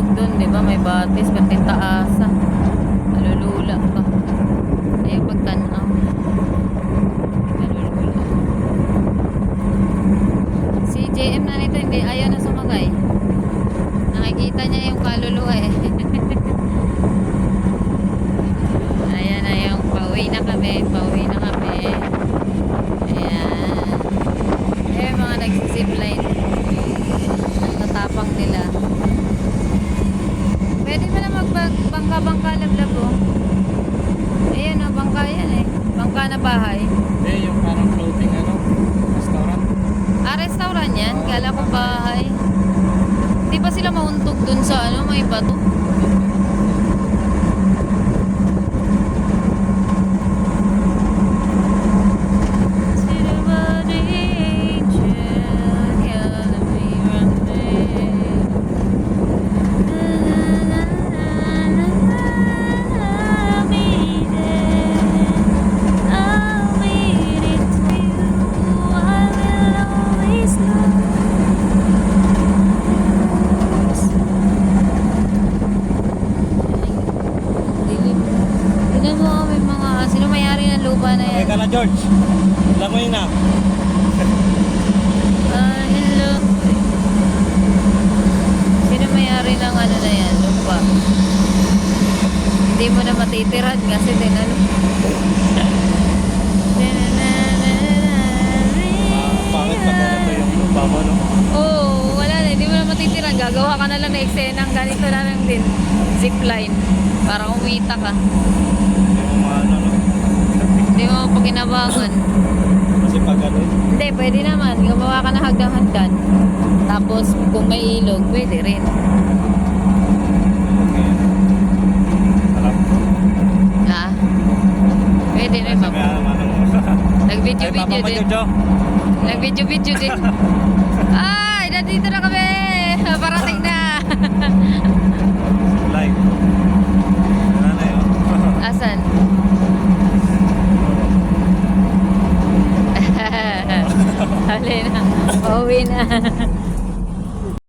ilog dun, di ba? May batis, pati taasa. Nalulula ka. Ayaw pagtanaw. Nalulula. Si JM na nito, hindi, ayaw na sumakay. Nakikita niya yung kaluluwa eh. Ayan na yung pauwi na kami. Pauwi na kami. Ayan. Eh, mga nagsisipline. Ang tatapang nila. Pwede ba na magbangka-bangka lablabo? Ayan o, bangka yan eh. Bangka na bahay. Hindi, yung parang floating ano, restaurant. Ah, restaurant yan? Kala ko bahay. Di ba sila mauntog dun sa ano, may bato? Na na, George. Langoy na. Ah, hello. Sino mayari ng ano na yan, lupa? Hindi mo na matitiran kasi din ano. Pangit pa ganito yung lupa mo, no? Oo, oh, wala na. Hindi mo na matitiran. Gagawa ka na lang ng eksena ng ganito na lang din. Zipline. Para kumita ka. Yung mga ano, no? Hindi mo pagkinabangan. Kasi pag ano, Hindi, pwede naman. Gumawa ka ng hagdan-hagdan. Tapos, kung may ilog, pwede rin. okay. Alam. Ha? Pwede rin. Ma'am. Ay, Nag-video-video din. Nag-video-video din. Hali na. Pauwi na.